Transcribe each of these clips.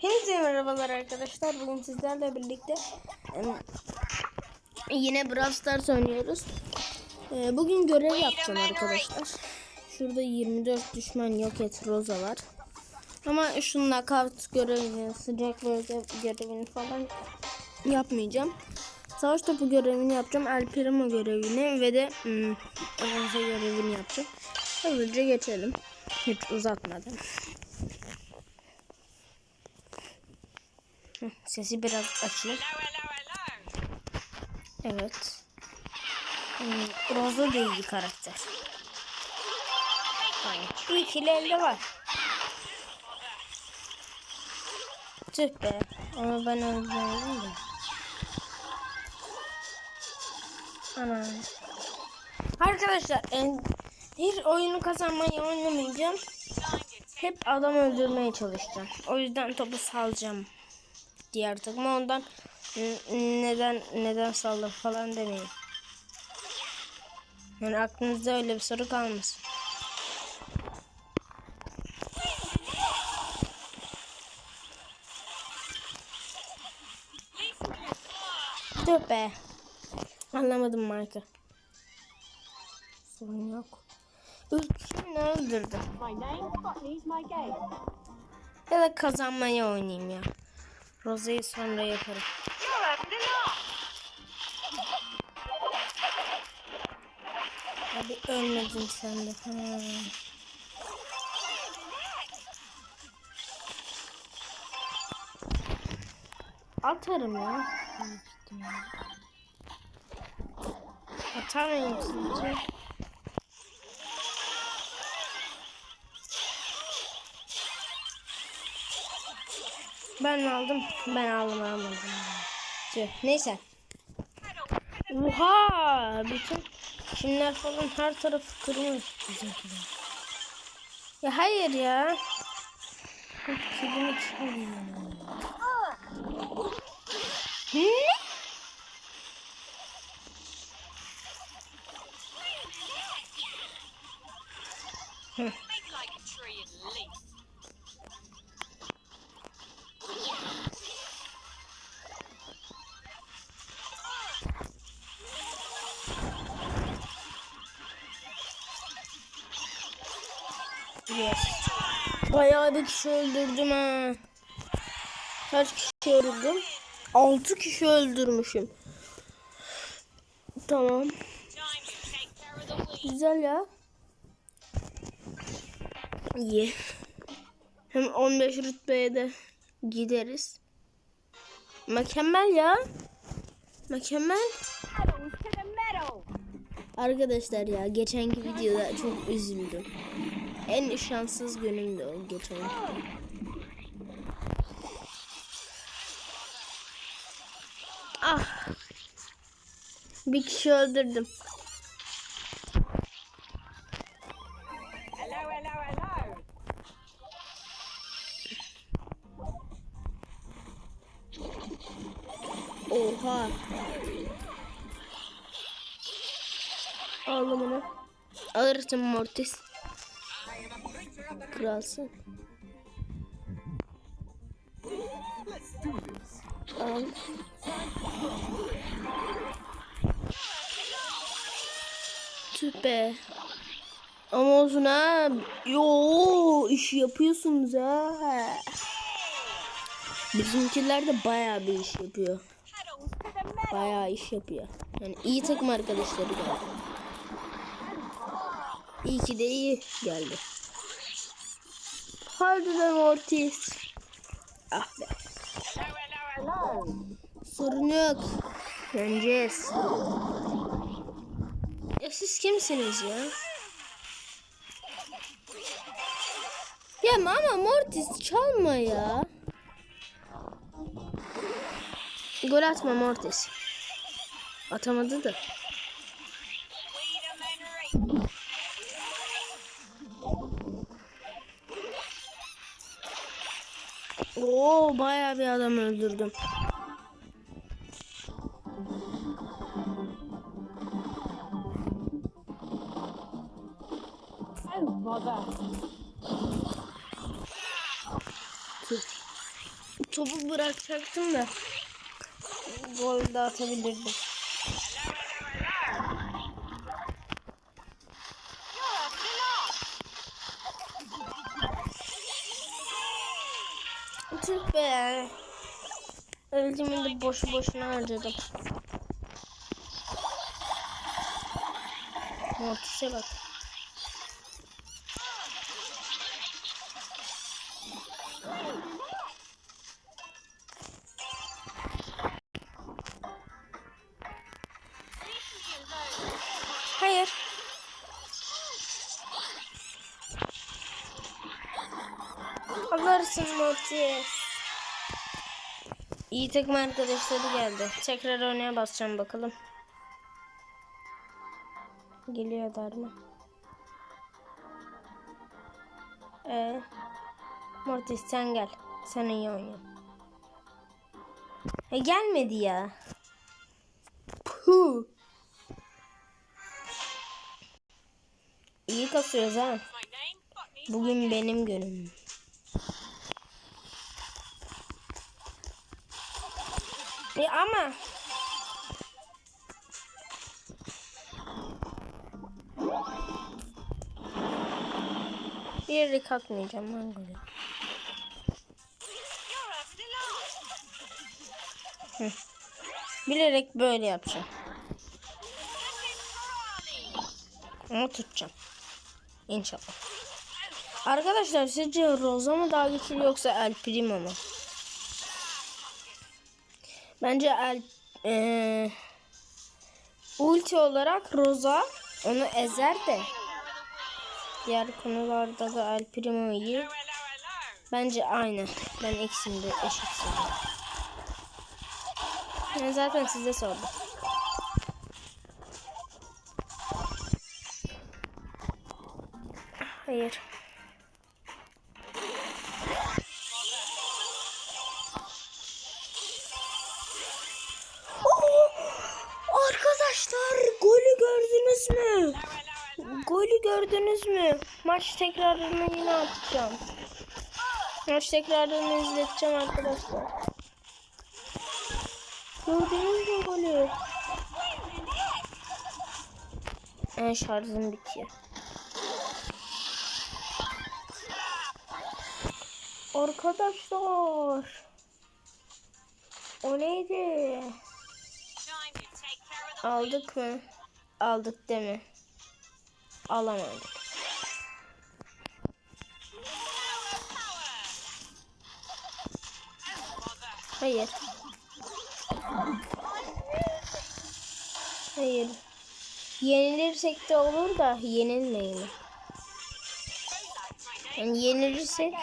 Hepinize merhabalar arkadaşlar. Bugün sizlerle birlikte yine Brawl Stars oynuyoruz. Ee, Bugün görev yapacağım arkadaşlar. Şurada 24 düşman yok et Rosa var. Ama şu knockout görevini, sıcak görevini falan yapmayacağım. Savaş topu görevini yapacağım. El Primo görevini ve de hmm, Rosa görevini yapacağım. Hızlıca geçelim. Hiç uzatmadan. Sesi biraz açayım. Evet. Hmm, Rosa iyi karakter. Ki elde var. Tüh be. Ama ben öldürmedim de. Ana. Arkadaşlar en, bir oyunu kazanmayı oynamayacağım. Hep adam öldürmeye çalışacağım. O yüzden topu salacağım. Diğer takıma ondan neden neden saldım falan demeyin. Yani aklınızda öyle bir soru kalmasın. Dur be. Anlamadım marka. Sorun yok. Ülkümü öldürdüm. Ya da kazanmaya oynayayım ya. Rosa'yı sonra yaparım. Abi ölmedin sen de. Ha. Atarım ya. büyük ihtimalle. Atar mıyım sizce? Ben aldım? Ben aldım almadım. Neyse. Oha! Bütün çimler falan her tarafı kırmış bizimkiler. Ya hayır ya. Kilimi çalıyor. Ne? Make Bayağı bir kişi öldürdüm ha. Kaç kişi öldürdüm? 6 kişi öldürmüşüm. Tamam. Güzel ya. İyi. Hem 15 rütbeye de gideriz. Mükemmel ya. Mükemmel. Arkadaşlar ya geçenki videoda çok üzüldüm. En şanssız günümdü o geçenki. Ah. Bir kişi öldürdüm. Hello, hello, hello. Oha. Aldım onu. Alırsın Mortis. Kralsın. Al. Tüh. Ama olsun ha. Yo iş yapıyorsunuz ha. Bizimkiler de bayağı bir iş yapıyor. Bayağı iş yapıyor. Yani iyi takım arkadaşları geldi. İyi ki de iyi geldi. Hadi lan Ortiz. Ah be. Sorun yok. Yeneceğiz. Ya siz kimsiniz ya? Ya ama Mortis çalma ya. Gol atma Mortis. Atamadı da. Oo bayağı bir adam öldürdüm. Ki. Topu bırakacaktım da. Gol de atabilirdim. Öldüğümü de boşu boşuna harcadım. Mortis'e bak. Hayır. Alırsın Mortis. İyi takım arkadaşları geldi. Tekrar oynaya basacağım bakalım. Geliyorlar mı? Ee, Mortis sen gel. Sen iyi oyna. E gelmedi ya. Puh. İyi kasıyoruz ha. Bugün benim günüm. E ama bir yere kalkmayacağım ben böyle. Bilerek böyle yapacağım. Ama tutacağım. İnşallah. Arkadaşlar sizce Rosa mı daha güçlü yoksa El Primo mu? Bence El eee, ulti olarak Rosa onu ezer de diğer konularda da El Primo iyi. Bence aynı. Ben ikisini de eşit seviyorum. Ben zaten size sordum. Hayır. Gördünüz mü? Golü gördünüz mü? Maç tekrarını yine atacağım. Maç tekrarını izleteceğim arkadaşlar. Gördünüz mü golü? En şarjım bitiyor. Arkadaşlar. O neydi? Aldık mı? Aldık değil mi? Alamadık. Hayır. Hayır. Yenilirsek de olur da yenilmeyelim. Yani yenilirsek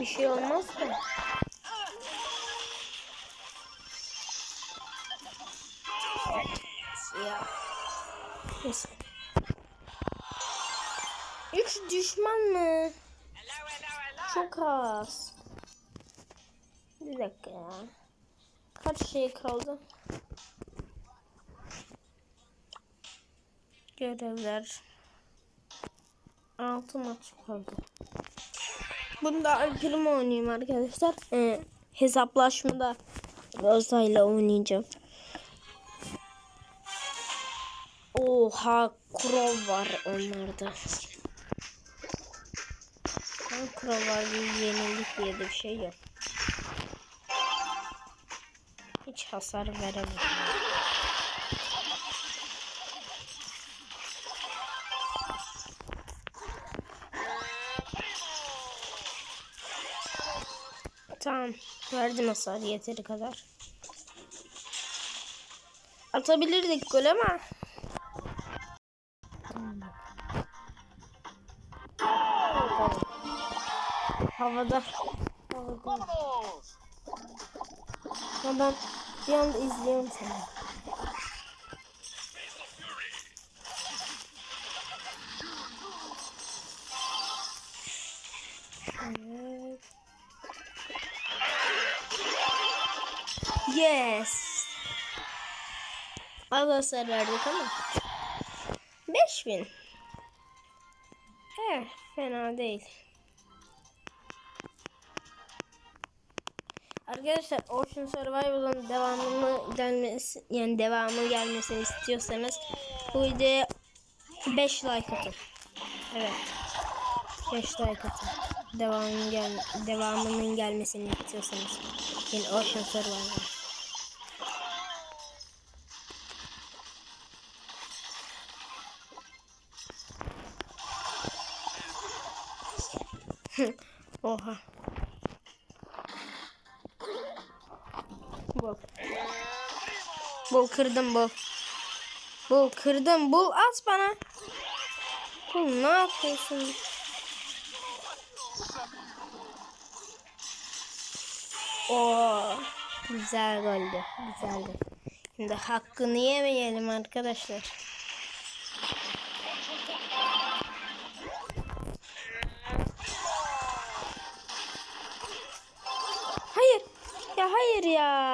bir şey olmaz da. Az. Bir dakika ya. Kaç şey kaldı? Görevler. Altı maç kaldı. Bunda Alpir'imi oynayayım arkadaşlar. Ee, hesaplaşmada Rosa ile oynayacağım. Oha Crow var onlarda. Var bir yenilik diye de bir şey yok. Hiç hasar veremem. Tamam. Verdim hasar yeteri kadar. Atabilirdik gol ama. Havada. Havada. Ama ben bir anda izliyorum seni. Evet. Yes. Hasar verdik ama. 5000. Eh, fena değil. Arkadaşlar Ocean Survival'ın devamını gelmesi yani devamı gelmesini istiyorsanız bu videoya 5 like atın. Evet. 5 like atın. Devamının gel devamının gelmesini istiyorsanız. Yani Ocean Survival. Oha. Bul kırdım bul. Bul kırdım bul at bana. Bul ne yapıyorsun? Oo, güzel goldü. Güzeldi. Şimdi hakkını yemeyelim arkadaşlar. Hayır. Ya hayır ya.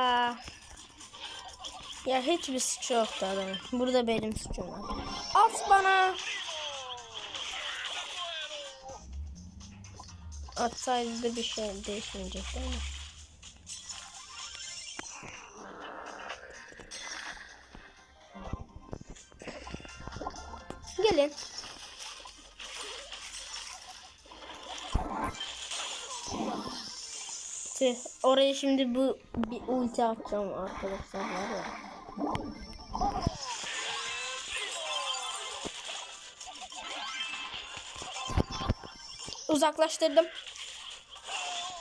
Ya hiçbir suç yoktu adamın. Burada benim suçum var. At bana. Atsaydı da bir şey değişmeyecekti ama. Gelin. Tüh, oraya şimdi bu bir ulti atacağım arkadaşlar var ya. Uzaklaştırdım.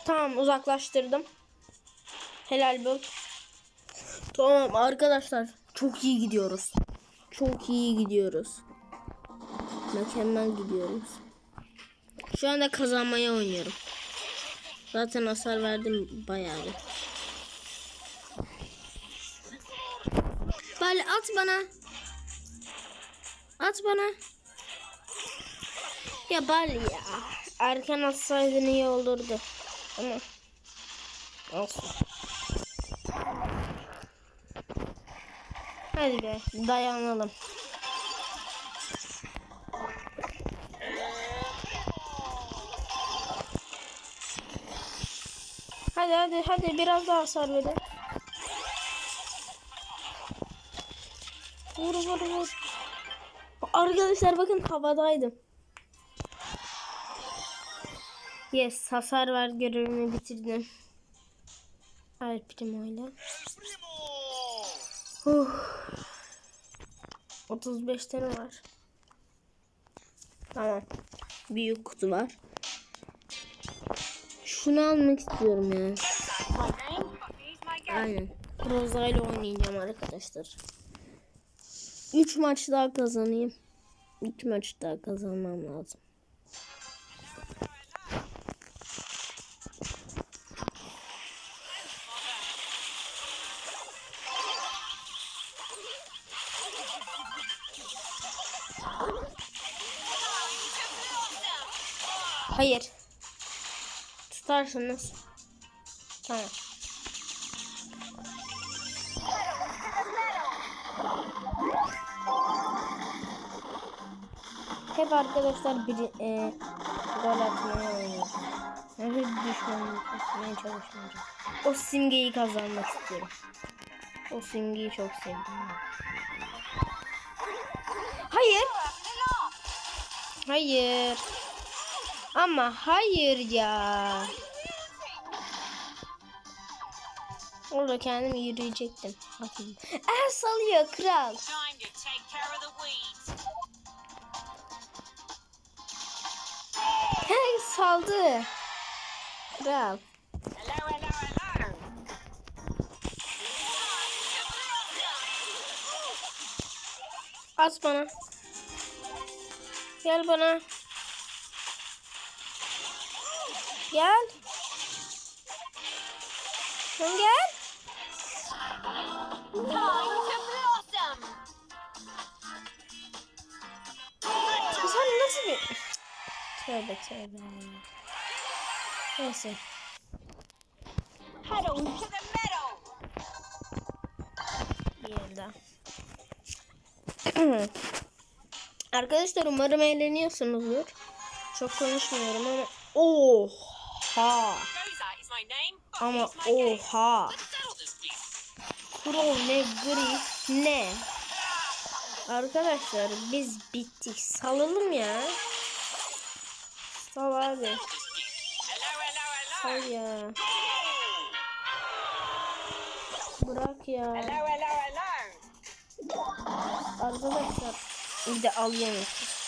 Tamam uzaklaştırdım. Helal bul. Tamam arkadaşlar çok iyi gidiyoruz. Çok iyi gidiyoruz. Mükemmel gidiyoruz. Şu anda kazanmaya oynuyorum. Zaten hasar verdim bayağı. bir. Bari at bana. At bana. Ya Bali ya. Erken atsaydın iyi olurdu. Ama olsun. Hadi be dayanalım. Hadi hadi hadi biraz daha hasar verin. Vur vur vur. Arkadaşlar bakın havadaydım. Yes hasar ver görevimi bitirdim. Hayır primoyla. Uh. 35 tane var. Tamam. Büyük kutu var. Şunu almak istiyorum ya. Aynen. Roza ile oynayacağım arkadaşlar. 3 maç daha kazanayım. 3 maç daha kazanmam lazım. Hayır. Tutarsınız. Tamam. Hep arkadaşlar bir e, gol atmaya oynuyoruz. Yani hiç düşmanlık etmeye çalışmayacağım. O simgeyi kazanmak istiyorum. O simgeyi çok sevdim. Hayır. Hayır. Ama hayır ya. Orada kendim yürüyecektim. Bakın. Er salıyor kral. Hey saldı. Kral. At bana. Gel bana. Gel. Sen gel. Sen nasıl bir... Tövbe tövbe. Neyse. Daha. Arkadaşlar umarım eğleniyorsunuzdur. Çok konuşmuyorum ama... Oha! Ama oha. Pro ne grif ne. Arkadaşlar biz bittik. Salalım ya. Sal abi. Sal ya. Bırak ya. Arkadaşlar bir de al yemek.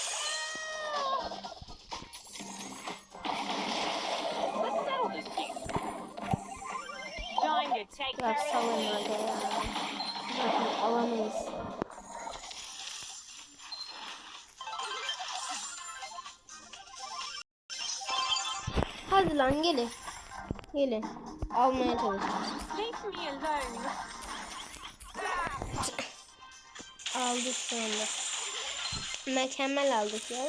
The salın hadi ya. Zaten alamayız. Hadi lan gelin. Gelin. Almaya çalışacağız. Aldık anda. Mükemmel aldık ya.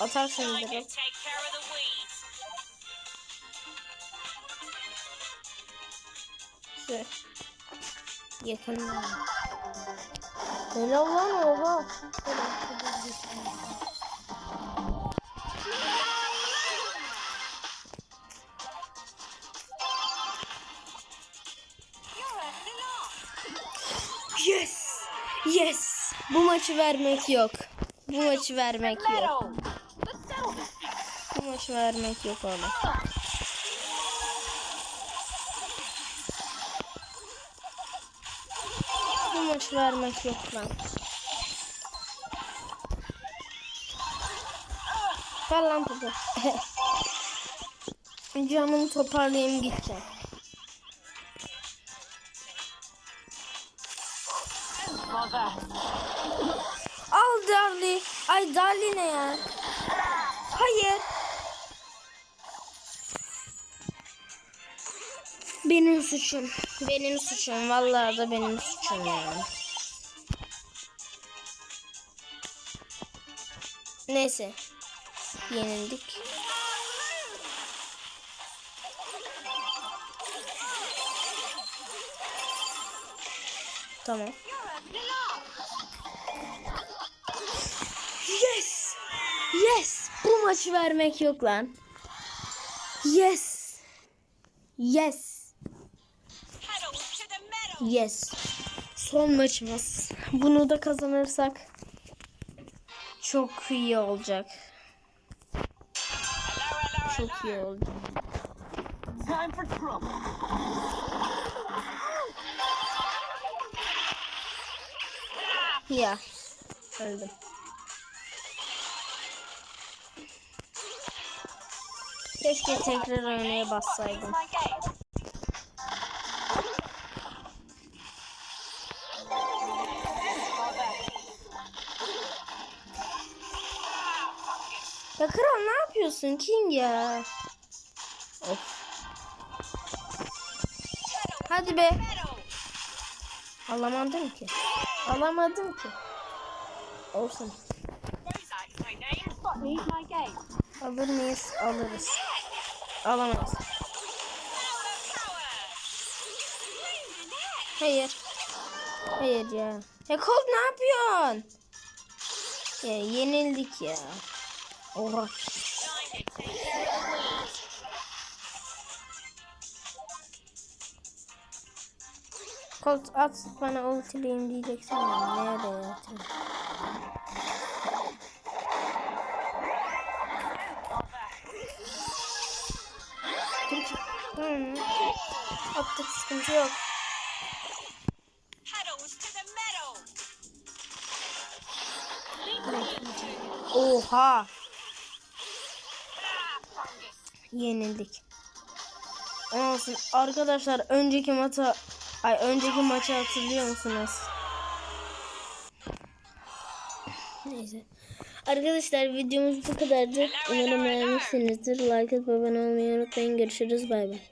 Atarsın Time to direkt. Şu. Yakın. Helal lan oha. Yes. Yes. Bu maçı vermek yok. Bu maçı vermek yok. Bu maçı vermek yok oğlum. Maçı vermek yok lan. Ver lan topu. Canımı toparlayayım gideceğim. Al Darly. Ay Darly ne ya? Hayır. Suçum. Benim suçum. Vallahi da benim suçum ya. Neyse. Yenildik. Tamam. Yes. Yes. Bu maçı vermek yok lan. Yes. Yes. Yes. Son maçımız. Bunu da kazanırsak çok iyi olacak. Çok iyi olacak. Time for trouble. Ya. Öldüm. Keşke tekrar oynaya bassaydım. Yapıyorsun King ya? Of. Hadi be. Alamadım ki. Alamadım ki. Olsun. Alır mıyız? Alırız. Alamayız. Hayır. Hayır ya. Ya Colt ne yapıyorsun? Ya yenildik ya. Oha. Colt at bana ultileyim diyeceksin ya. Nerede atayım? Hı. Attık sıkıntı yok. Oha. Yenildik. Olsun. Arkadaşlar önceki maça ay önceki maçı hatırlıyor musunuz? Neyse. Arkadaşlar videomuz bu kadardı. Umarım beğenmişsinizdir. Like atıp abone olmayı unutmayın. Görüşürüz. Bay bay.